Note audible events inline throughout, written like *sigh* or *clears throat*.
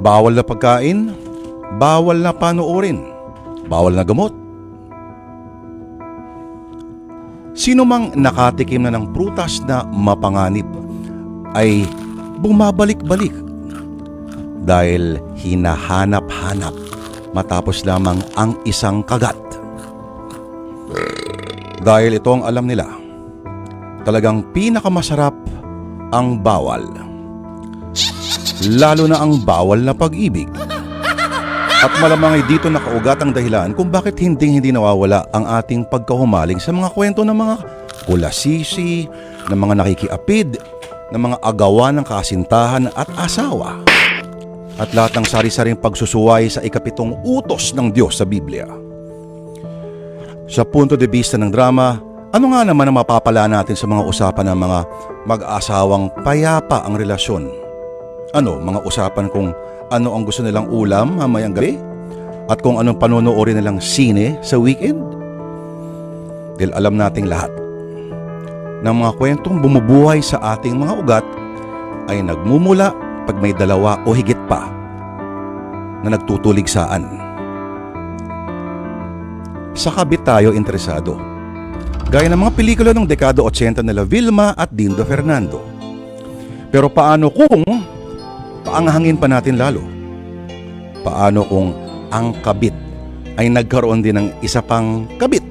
Bawal na pagkain, bawal na panoorin, bawal na gamot. Sino mang nakatikim na ng prutas na mapanganib ay bumabalik-balik dahil hinahanap-hanap matapos lamang ang isang kagat. Dahil ito ang alam nila, talagang pinakamasarap ang bawal. Lalo na ang bawal na pag-ibig. At malamang ay dito nakaugat ang dahilan kung bakit hindi hindi nawawala ang ating pagkahumaling sa mga kwento ng mga kulasisi, ng mga nakikiapid, ng mga agawa ng kasintahan at asawa. At lahat ng sari-saring pagsusuway sa ikapitong utos ng Diyos sa Biblia. Sa punto de vista ng drama, ano nga naman ang mapapala natin sa mga usapan ng mga mag-asawang payapa ang relasyon? Ano, mga usapan kung ano ang gusto nilang ulam mamayang gabi? At kung anong panonoodin nilang sine sa weekend? Dahil alam nating lahat ng mga kwentong bumubuhay sa ating mga ugat ay nagmumula pag may dalawa o higit pa na nagtutuligsaan. Sa kabit tayo interesado. Gaya ng mga pelikula ng dekada 80 nila Vilma at Dindo Fernando. Pero paano kung paanghangin pa natin lalo? Paano kung ang kabit ay nagkaroon din ng isa pang kabit?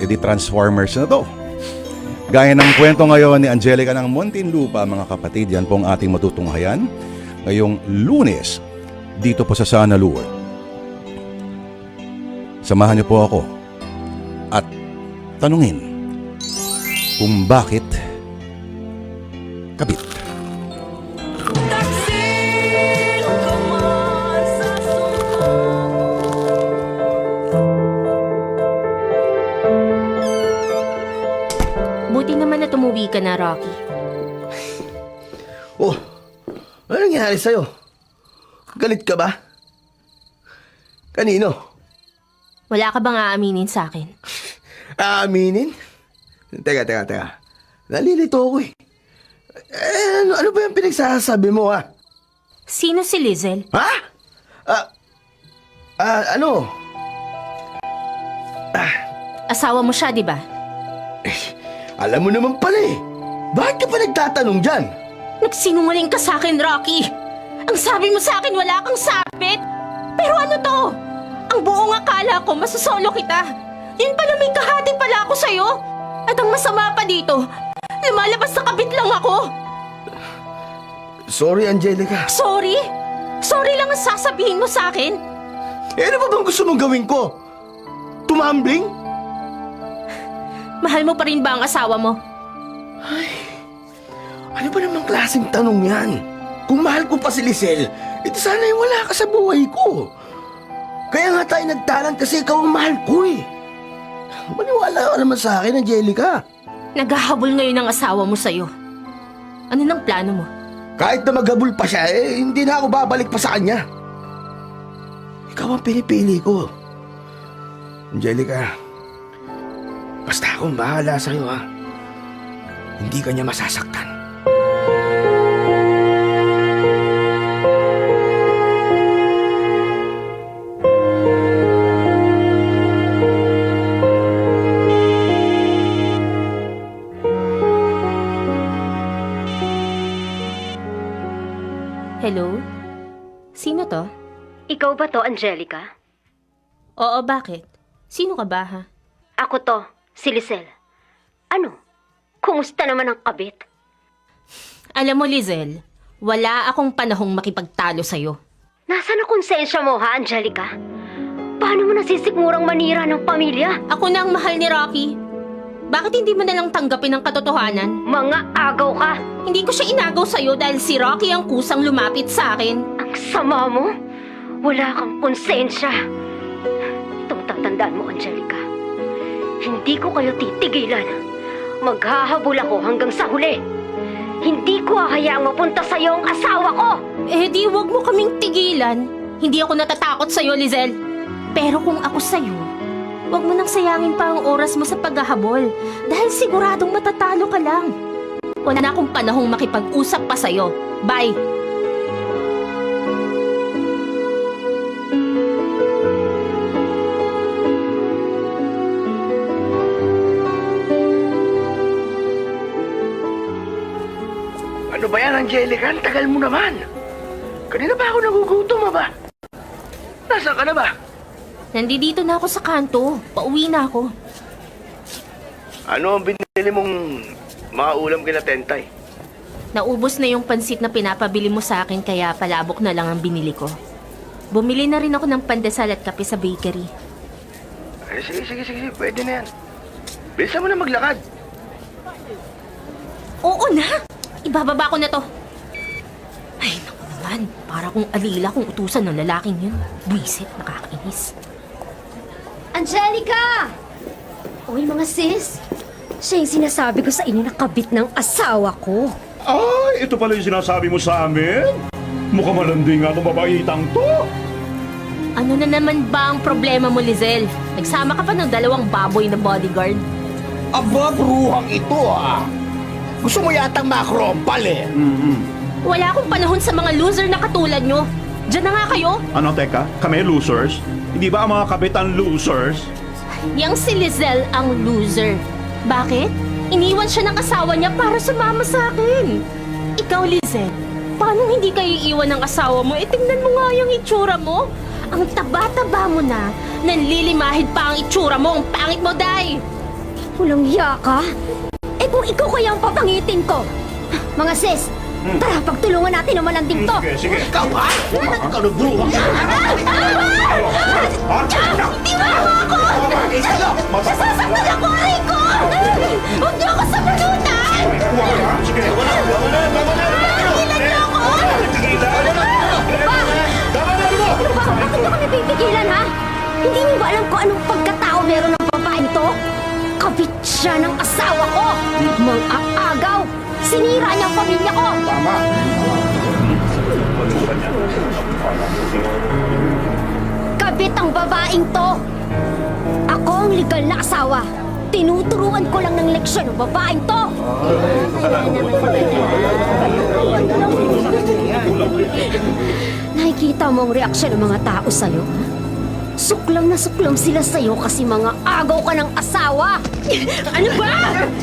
E di Transformers na to. Gaya ng kwento ngayon ni Angelica ng Muntinlupa mga kapatid, yan po ang ating matutunghayan ngayong lunes dito po sa Sana Luwag. Samahan niyo po ako at tanungin kung bakit sa'yo? Galit ka ba? Kanino? Wala ka bang aaminin sa akin? Aaminin? Teka, teka, teka. Nalilito ako eh. Eh, ano, ano ba yung pinagsasabi mo ha? Sino si Lizel? Ha? Ah, ah, ano? Asawa mo siya, di ba? Alam mo naman pala eh. Bakit ka pa nagtatanong dyan? Nagsinungaling ka sa akin, Rocky! Ang sabi mo sa akin, wala kang sabit! Pero ano to? Ang buong akala ko, masasolo kita! Yun pala may kahati pala ako sa'yo! At ang masama pa dito, lumalabas sa kabit lang ako! Sorry, Angelica. Sorry? Sorry lang ang sasabihin mo sa akin? Eh, ano ba bang gusto mong gawin ko? Tumambling? Mahal mo pa rin ba ang asawa mo? Ano ba namang klaseng tanong yan? Kung mahal ko pa si Lisel, ito sana yung wala ka sa buhay ko. Kaya nga tayo nagtalan kasi ikaw ang mahal ko eh. Maniwala ka naman sa akin, Angelica. Naghahabol ngayon ang asawa mo sa'yo. Ano nang plano mo? Kahit na maghabol pa siya, eh, hindi na ako babalik pa sa kanya. Ikaw ang pinipili ko. Angelica, basta akong bahala sa'yo ha. Hindi ka niya masasaktan. Ikaw ba to, Angelica? Oo, bakit? Sino ka ba, ha? Ako to, si Lisel. Ano? Kumusta naman ang kabit? Alam mo, Lizel, wala akong panahong makipagtalo sa'yo. Nasaan ang konsensya mo, ha, Angelica? Paano mo nasisikmurang manira ng pamilya? Ako na ang mahal ni Rocky. Bakit hindi mo nalang tanggapin ang katotohanan? Mga agaw ka! Hindi ko siya inagaw sa'yo dahil si Rocky ang kusang lumapit sa akin. Ang sama mo! Wala kang konsensya. Itong tatandaan mo, Angelica. Hindi ko kayo titigilan. Maghahabol ako hanggang sa huli. Hindi ko hahayaang mapunta sa'yo ang asawa ko! Eh di wag mo kaming tigilan. Hindi ako natatakot sa'yo, Lizel. Pero kung ako sa'yo, wag mo nang sayangin pa ang oras mo sa paghahabol dahil siguradong matatalo ka lang. Wala na akong panahong makipag-usap pa sa'yo. Bye! Angelica, ang tagal mo naman. Kanina ba ako nagugutom, ha ba? Nasaan ka na ba? Nandito na ako sa kanto. Pauwi na ako. Ano ang binili mong mga ulam kina Tentay? Naubos na yung pansit na pinapabili mo sa akin kaya palabok na lang ang binili ko. Bumili na rin ako ng pandesal at kape sa bakery. Ay, sige, sige, sige, pwede na yan. Bilisan mo na maglakad. Oo na! Ibababa ko na to. Ay, naku naman. Para kung alila kung utusan ng lalaking yun. Buisit, nakakainis. Angelica! Uy, mga sis. Siya yung sinasabi ko sa inyo na kabit ng asawa ko. Ay, ito pala yung sinasabi mo sa amin? Mukhang malandi nga itong babaitang to. Ano na naman ba ang problema mo, Lizelle? Nagsama ka pa ng dalawang baboy na bodyguard. Aba, bruhang ito ah. Gusto mo yatang makrompal eh. Wala akong panahon sa mga loser na katulad nyo. Diyan na nga kayo. Ano, teka? Kami losers? Hindi ba ang mga kabitan losers? Yang si Lizelle ang loser. Bakit? Iniwan siya ng asawa niya para sumama sa akin. Ikaw, Lizelle, paano hindi kayo iwan ng asawa mo? E tingnan mo nga yung itsura mo. Ang taba-taba mo na. Nanlilimahid pa ang itsura mo. Ang pangit mo, Day. Walang hiya ka? Ikaw kaya ang papangitin ko. Mga sis, tara pagtulungan natin ang malanding to. Sige, sige. Ikaw ha? Ikaw na bruhang ka. Sasaktan ako, aray ko! Huwag niyo ako sa manutan! Sige. Tigilan niyo ako! Bakit nyo kami pipigilan ha? Hindi niyo ba alam kung anong pagkatao meron ng babaeng to? Kabit siya ng pamilya ko! Kabit ang babaeng to! Ako ang legal na asawa! Tinuturuan ko lang ng leksyon ng babaeng to! Nakikita mo ang reaksyon ng mga tao sa'yo, ha? Suklam na suklam sila sa'yo kasi mga agaw ka ng asawa! *laughs* Ano ba?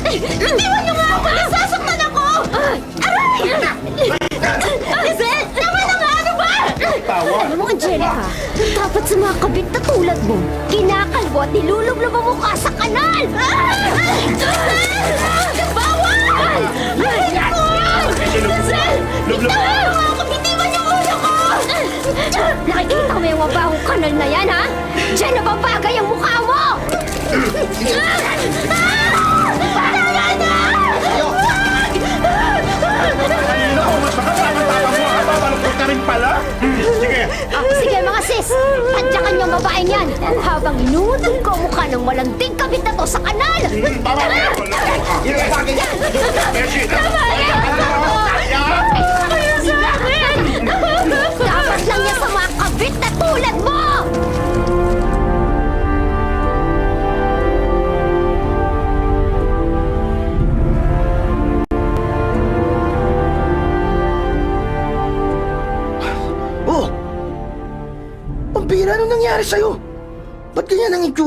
Natiwan niyo nga ako! Nasasaktan Lizelle! Tama na nga! Ano ba? Alam mo, Angelica, dapat sa mga kabit na tulad mo, kinakalbo at nilulublob ang mukha sa kanal! Bawal! Aray ko! Lizelle! Bitaw mo ako! Bitiwan niyo ulo ko! Nakikita mo yung mabahong kanal na yan, ha? Diyan na babagay ang mukha mo! Babaluktot ka rin pala? Sige. Ah, sige mga sis, tadyakan niyo ang babaeng yan habang inuutol ko ang mukha ng malanding kabit na to sa kanal! Dapat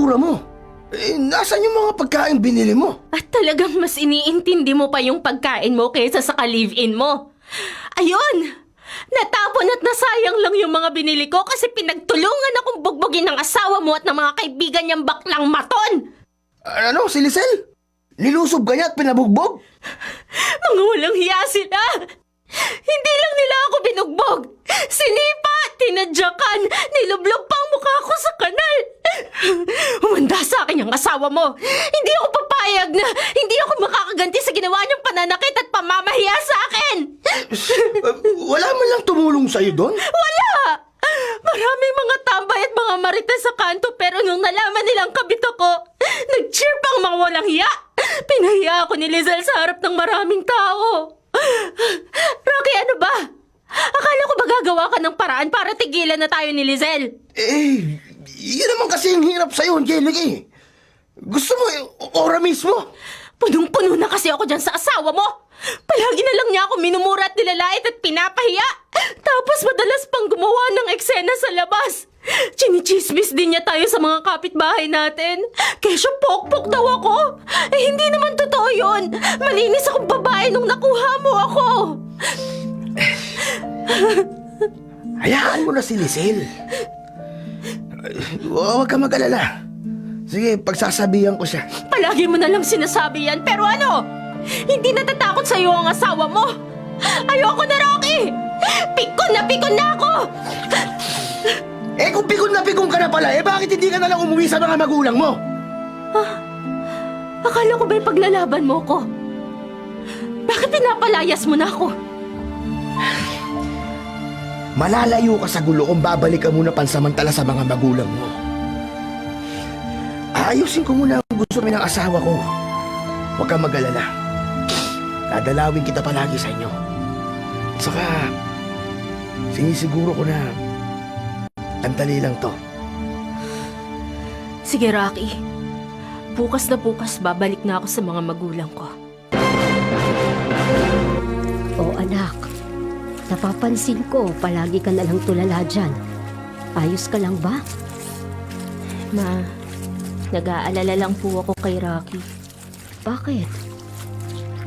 itsura mo? Eh, nasan yung mga pagkain binili mo? At talagang mas iniintindi mo pa yung pagkain mo kaysa sa ka-live-in mo. Ayun! Natapon at nasayang lang yung mga binili ko kasi pinagtulungan akong bugbugin ng asawa mo at ng mga kaibigan niyang baklang maton! Ano, si Lisel? Nilusob ka niya at pinabugbog? *laughs* Mga walang hiya sila! Hindi lang nila ako binugbog! Sinipa, tinadyakan, nilublog pa ang mukha ko sa kanal! Humanda sa akin ang asawa mo! Hindi ako papayag na hindi ako makakaganti sa ginawa niyang pananakit at pamamahiya sa akin! Wala man lang tumulong sa'yo doon? Wala! Maraming mga tambay at mga marites sa kanto pero nung nalaman nilang kabit ako, nag-cheer pang mga walang hiya. Pinahiya ako ni Lizelle sa harap ng maraming tao. Rocky, ano ba? Akala ko ba gagawa ka ng paraan para tigilan na tayo ni Lizelle? Eh, yun naman kasi yung hirap sa'yo, Angelica eh. Gusto mo, eh, ora mismo? Punong-puno na kasi ako dyan sa asawa mo. Palagi na lang niya ako minumura at nilalait at pinapahiya. Tapos madalas pang gumawa ng eksena sa labas. Chinichismis din niya tayo sa mga kapitbahay natin. Kesyo pokpok daw ako. Eh hindi naman totoo yun. Malinis akong babae nung nakuha mo ako. Hayaan mo na si Lisel. Huwag ka mag-alala. Sige, pagsasabihan ko siya. Palagi mo na lang sinasabi yan, pero ano? Hindi natatakot sa'yo ang asawa mo! Ayoko na, Rocky! Pikon na pikon na ako! Eh kung pikon na pikon ka na pala, eh bakit hindi ka na lang umuwi sa mga magulang mo? Akala ko ba'y paglalaban mo ko? Bakit pinapalayas mo na ako? Malalayo ka sa gulo kung babalik ka muna pansamantala sa mga magulang mo. Ayusin ko muna ang gusto ng asawa ko. Huwag kang mag-alala. Dadalawin kita palagi sa inyo. At saka, sinisiguro ko na antali lang to. Sige, Rocky. Bukas na bukas babalik na ako sa mga magulang ko. Napapansin ko palagi ka nalang tulala dyan. Ayos ka lang ba? Ma, nag-aalala lang po ako kay Rocky. Bakit?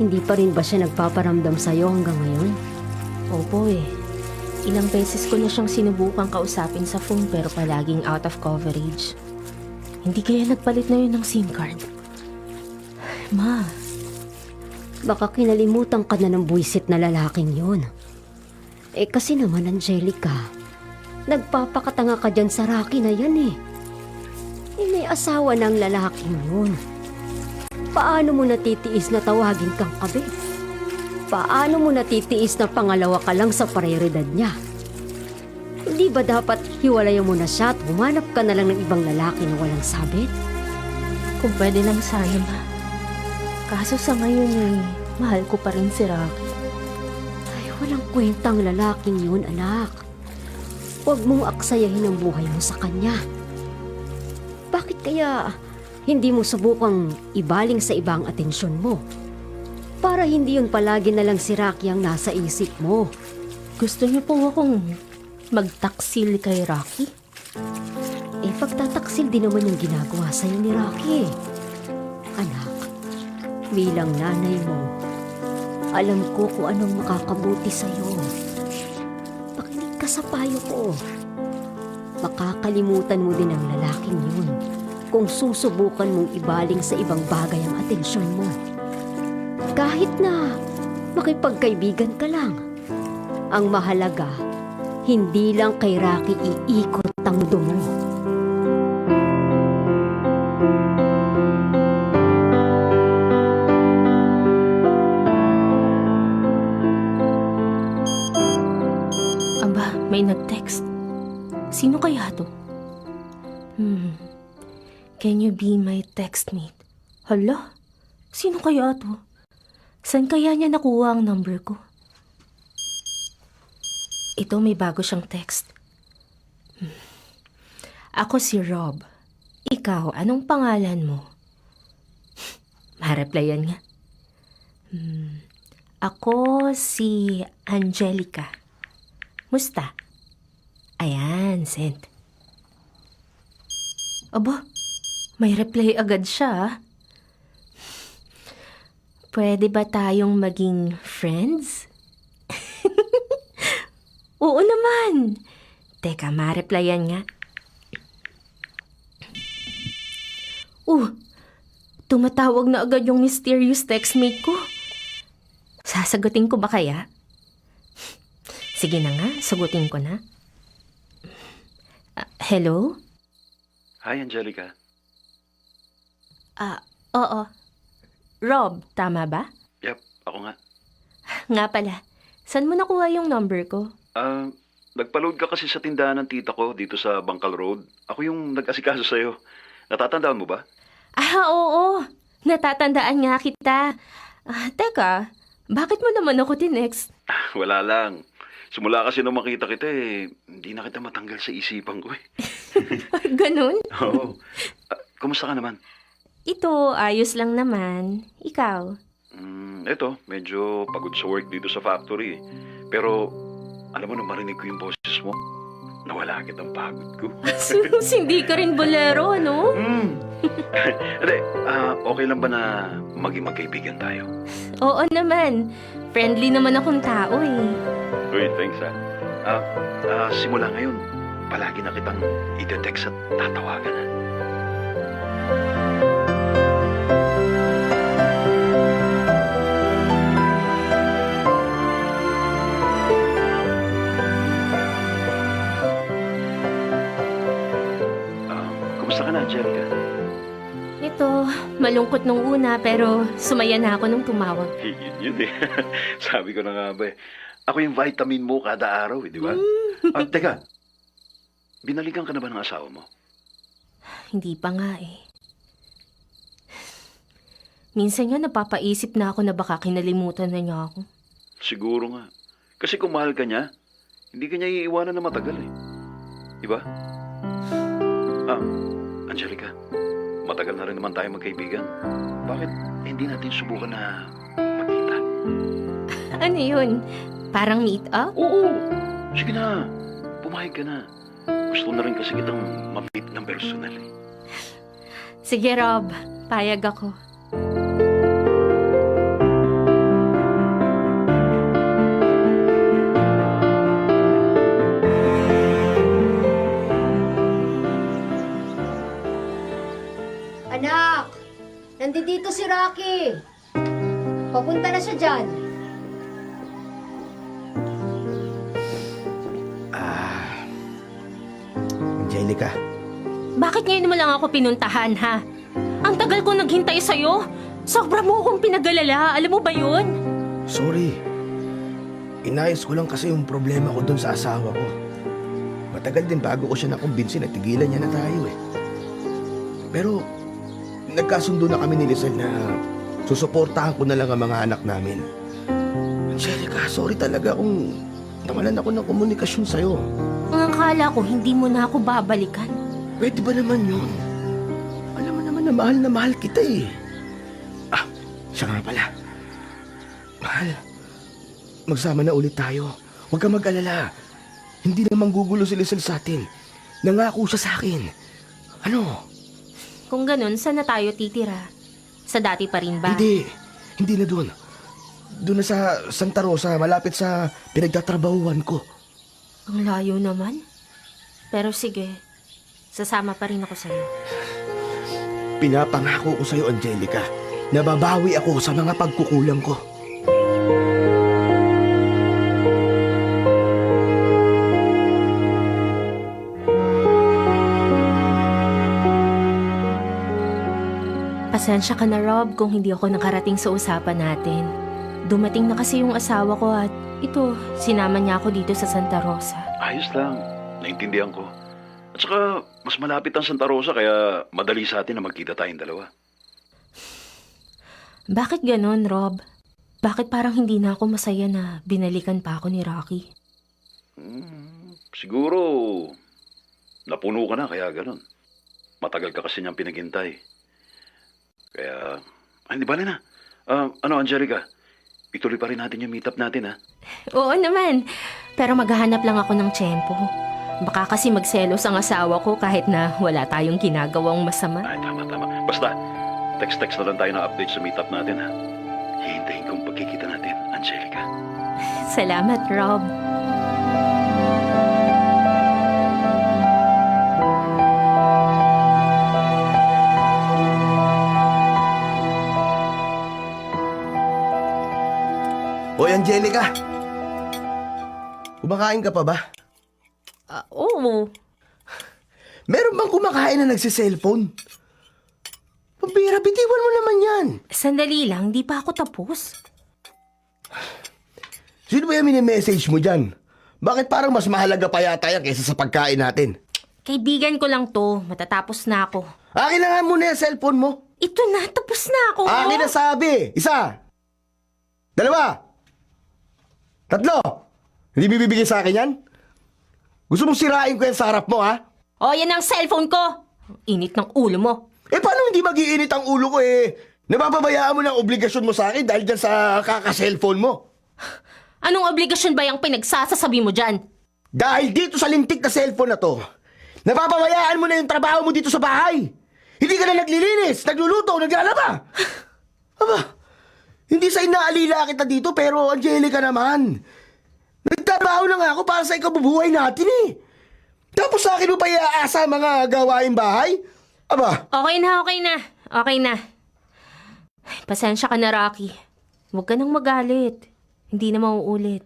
Hindi pa rin ba siya nagpaparamdam sa'yo hanggang ngayon? Opo eh. Ilang beses ko na siyang sinubukang kausapin sa phone pero palaging out of coverage. Hindi kaya nagpalit na yun ng SIM card. Ma, Baka kinalimutan ka na ng buwisit na lalaking yun. Eh kasi naman, Angelica, nagpapakatanga ka dyan sa Rocky na yan eh. Eh may asawa ng lalaking yun. Paano mo natitiis na tawagin kang kabit? Paano mo natitiis na pangalawa ka lang sa prioridad niya? Hindi ba dapat hiwalayan mo na siya at humanap ka na lang ng ibang lalaki na walang sabit? kung pwede lang sana ma. Kaso sa ngayon eh, mahal ko pa rin si Rocky. Walang kwentang lalaking yun, anak. Huwag mong aksayahin ang buhay mo sa kanya. Bakit kaya hindi mo subukang ibaling sa ibang atensyon mo? Para hindi yun palagi na lang si Rocky ang nasa isip mo. Gusto niyo po akong magtaksil kay Rocky? Eh, pagtataksil din naman yung ginagawa sa'yo ni Rocky. Anak, bilang nanay mo, alam ko kung anong makakabuti sa'yo. Pakinig ka sa payo ko. Makakalimutan mo din ang lalaking yun kung susubukan mong ibaling sa ibang bagay ang atensyon mo. Kahit na makipagkaibigan ka lang. Ang mahalaga, hindi lang kay Rocky iikot ang mundo may nag-text. Sino kaya to? Hmm. Can you be my textmate? Hala, sino kaya to? Saan kaya niya nakuha ang number ko? Ito may bago siyang text. Hmm. Ako si Rob. Ikaw, anong pangalan mo? *laughs* Ma-replyan nga. Hmm. Ako si Angelica. Musta? Ayan, sent. Aba, may reply agad siya. ah. Pwede ba tayong maging friends? *laughs* Oo naman. Teka, ma-replyan nga. Uh, tumatawag na agad yung mysterious textmate ko. Sasagutin ko ba kaya? Sige na nga, sagutin ko na. Ah, hello? Hi, Angelica. Ah, oo. Rob, tama ba? Yep, ako nga. *laughs* Nga pala, saan mo nakuha yung number ko? Ah, nagpa-load ka kasi sa tindahan ng tita ko dito sa Bangkal Road. Ako yung nag-asikaso sa'yo. Natatandaan mo ba? Ah, oo. Natatandaan nga kita. Ah, teka, bakit mo naman ako tinext? Wala lang. Simula kasi nung makita kita eh, hindi na kita matanggal sa isipan ko eh. *laughs* Ganun? Oo. Ah, kumusta ka naman? Ito, ayos lang naman. Ikaw? Mm, eto, medyo pagod sa work dito sa factory. eh. Pero, alam mo nung marinig ko yung boses mo, nawala agad ang pagod ko. *laughs* Hindi ka rin bolero, ano? Hmm. *laughs* Hindi, ah, okay lang ba na maging magkaibigan tayo? Oo naman. Friendly naman akong tao eh. Uy, thanks ah. Ah, ah, simula ngayon, palagi na kitang ide-text at tatawagan ha. Ah, kumusta ka na, Angelica? Ito, malungkot nung una pero sumaya na ako nung tumawag. Yun yun eh. *laughs* Sabi ko na nga ba eh. Ako yung vitamin mo kada araw eh, di ba? Ah, teka. Binalikan ka na ba ng asawa mo? Hindi pa nga eh. Minsan nga napapaisip na ako na baka kinalimutan na niya ako. Siguro nga. Kasi kung mahal ka niya, hindi ka niya iiwanan na matagal eh. Di ba? Ah, Angelica, matagal na rin naman tayo magkaibigan. Bakit hindi natin subukan na magkita? *laughs* Ano yun? Parang meet up? Oo! Sige na, pumayag ka na. Gusto na rin kasi kitang ma-meet ng personal eh. Sige Rob, payag ako. Anak! Nandito si Rocky! Papunta na siya dyan. Angelica, Bakit ngayon mo lang ako pinuntahan ha? Ang tagal ko naghintay sa'yo. Sobra mo akong pinagalala. Alam mo ba yun? sorry. Inayos ko lang kasi yung problema ko dun sa asawa ko. Matagal din bago ko siya nakumbinsi na tigilan niya na tayo eh. Pero, nagkasundo na kami ni Lizelle na susuportahan ko na lang ang mga anak namin. Angelica, sorry talaga kung nawalan ako ng komunikasyon sa'yo. Ang akala ko hindi mo na ako babalikan. Pwede ba naman yun? Alam mo naman na mahal na mahal kita eh. Ah, siya nga pala. Mahal, magsama na ulit tayo. Huwag ka mag-alala. Hindi naman gugulo si Lizelle sa atin. Nangako siya sa akin. Ano? Kung ganun, saan na tayo titira? Sa dati pa rin ba? Hindi. Hindi na doon. Doon na sa Santa Rosa, malapit sa pinagtatrabahuan ko. Ang layo naman. Pero sige, sasama pa rin ako sa'yo. Pinapangako ko sa'yo, Angelica, na babawi ako sa mga pagkukulang ko. Pasensya ka na Rob kung hindi ako nakarating sa usapan natin. Dumating na kasi yung asawa ko at ito, sinama niya ako dito sa Santa Rosa. Ayos lang. Naintindihan ko. At saka, mas malapit ang Santa Rosa kaya madali sa atin na magkita tayong dalawa. Bakit ganon, Rob? Bakit parang hindi na ako masaya na binalikan pa ako ni Rocky? Hmm, siguro, napuno ka na kaya ganun. Matagal ka kasi niyang pinaghintay. Kaya, ay, hindi bali na. Ah, ano, Angelica? Ituloy pa rin natin yung meetup natin, ha? *laughs* Oo naman. Pero maghahanap lang ako ng tiyempo. Baka kasi magselos ang asawa ko kahit na wala tayong ginagawang masama. Ay, tama, tama. Basta, text-text na lang tayo ng update sa meetup natin, ha? Hihintayin kong pagkikita natin, Angelica. *laughs* Salamat, Rob. Hoy, Angelica! Kumakain ka pa ba? Ah, oo. Meron bang kumakain na nagsiselfone? Pambira, bitiwan mo naman yan. Sandali lang, di pa ako tapos. Sino ba yung mini-message mo dyan? Bakit parang mas mahalaga pa yata yan kaysa sa pagkain natin? Kaibigan ko lang to. Matatapos na ako. Akin na nga muna yung cellphone mo. Ito na, tapos na ako. Akin na sabi. Isa. Dalawa. Tatlo. Hindi bibigay sa akin yan? Gusto mong sirain ko yan sa harap mo, ha? O, yan ang cellphone ko. Init ng ulo mo. Eh, paano hindi magiinit ang ulo ko, eh? Nabababayaan mo ng obligasyon mo sa akin dahil dyan sa kaka-cellphone mo. Anong obligasyon ba yung pinagsasasabi mo dyan? Dahil dito sa lintik na cellphone na to, napapabayaan mo na yung trabaho mo dito sa bahay. Hindi ka na naglilinis, nagluluto, naglalaba. *sighs* Aba, hindi sa inaalila kita dito pero Angelica naman. Trabaho na nga ako para sa ikabubuhay natin eh. Tapos sa akin mo pa iaasa mga gawaing bahay? Aba, Okay na, okay na. Okay na. Ay, Pasensya ka na, Rocky. Huwag ka nang magalit. Hindi na mauulit.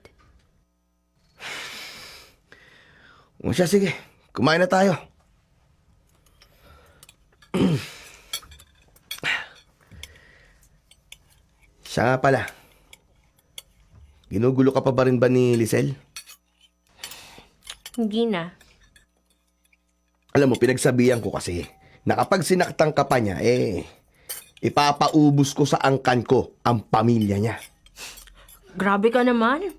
o siya sige, kumain na tayo. *clears throat* Siya nga pala. Ginugulo ka pa ba rin ba ni Lisel? Hindi na. Alam mo, pinagsabihan ko kasi na kapag sinaktan ka pa niya, eh, ipapaubos ko sa angkan ko ang pamilya niya. Grabe ka naman.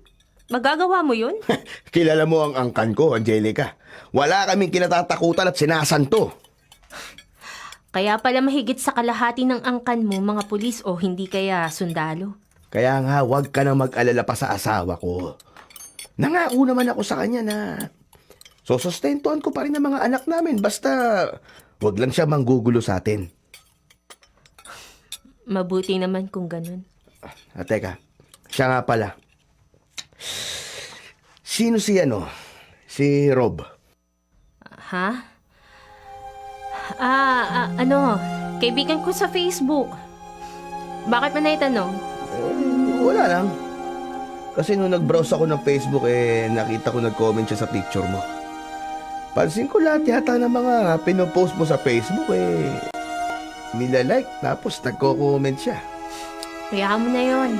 Magagawa mo yun? *laughs* Kilala mo ang angkan ko, Angelica. Wala kaming kinatatakutan at sinasanto. Kaya pala mahigit sa kalahati ng angkan mo mga pulis o hindi kaya sundalo. Kaya nga, huwag ka na mag-alala pa sa asawa ko. Nangako naman ako sa kanya na susustentuhan ko pa rin ang mga anak namin basta wag lang siya manggugulo sa atin. Mabuti naman kung ganun. Ah, teka, siya nga pala. Sino si ano? Si Rob. Ha? Ah, ah, ano? Kaibigan ko sa Facebook. Bakit mo naitanong? Eh, wala lang. Kasi nung nag-browse ako ng Facebook, eh, nakita ko nag-comment siya sa picture mo. Pansin ko lahat yata ng mga pinopost mo sa Facebook, eh, nilalike, tapos nagko-comment siya. Kaya mo na yon.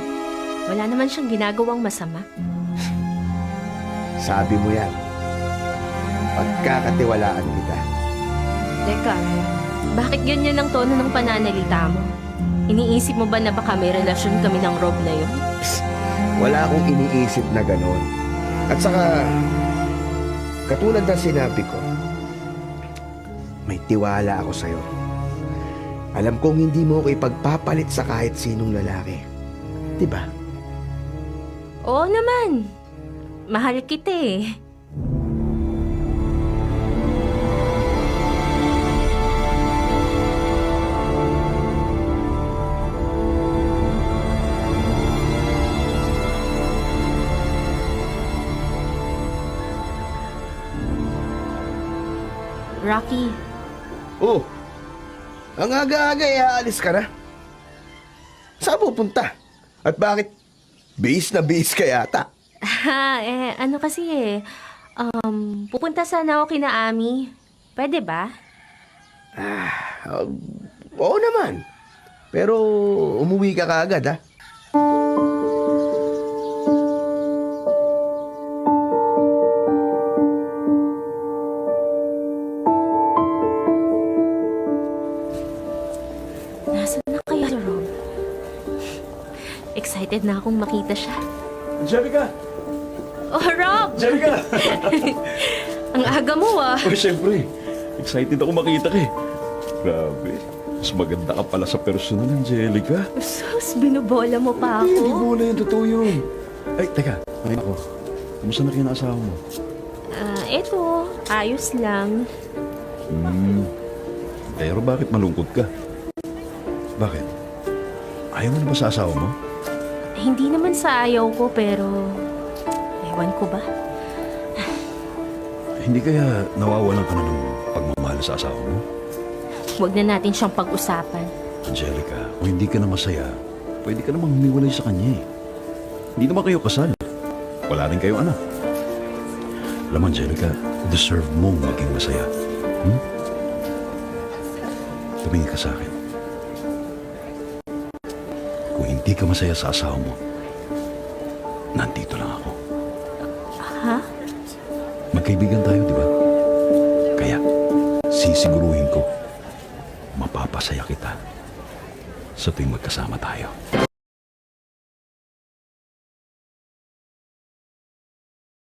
Wala naman siyang ginagawang masama. Sabi mo yan. Pagkakatiwalaan kita. Teka, bakit ganyan ang tono ng pananalita mo? Iniisip mo ba na baka may relasyon kami ng Rob na yon? Wala akong iniisip na ganon. At saka, katulad ng sinabi ko, may tiwala ako sa'yo. Alam kong hindi mo ako ipagpapalit sa kahit sinong lalaki. Diba? Oo naman. Mahal kita eh. Rocky, Oh, ang aga-aga eh, aalis ka na. Saan pupunta? At bakit? Bihis na bihis ka yata. Ha, *laughs* eh, ano kasi eh, um, pupunta sana ako kina Ami. Pwede ba? Uh, oo naman. Pero umuwi ka kaagad ha. Na akong makita siya. Angelica! Oh, Rob! Angelica! *laughs* Ang aga mo ah. oh, siyempre. Excited ako makita ka eh. Grabe. Mas maganda ka pala sa personal, Angelica. Sus, binubola mo pa Hindi ako. mo na yun. Totoo yun. Ay, teka. Ngayon ako. Kumusta na kayo ng asawa mo? Ah, eto, ayos lang. Hmm. Pero bakit malungkot ka? Bakit? Ayaw mo na ba sa asawa mo? Hindi naman sa ayaw ko, pero... Ewan ko ba? Hindi kaya nawawalan ka na ng pagmamahal sa asawa mo? Huwag na natin siyang pag-usapan. Angelica, kung hindi ka na masaya, pwede ka namang humiwalay sa kanya eh. Hindi naman kayo kasal. Wala rin kayong anak. Alam Angelica, deserve mong maging masaya. Hmm? Tumingin ka sa akin. Hindi ka masaya sa asawa mo, nandito lang ako. Ha? Magkaibigan tayo, di ba? Kaya, sisiguruhin ko, mapapasaya kita sa tuwing magkasama tayo.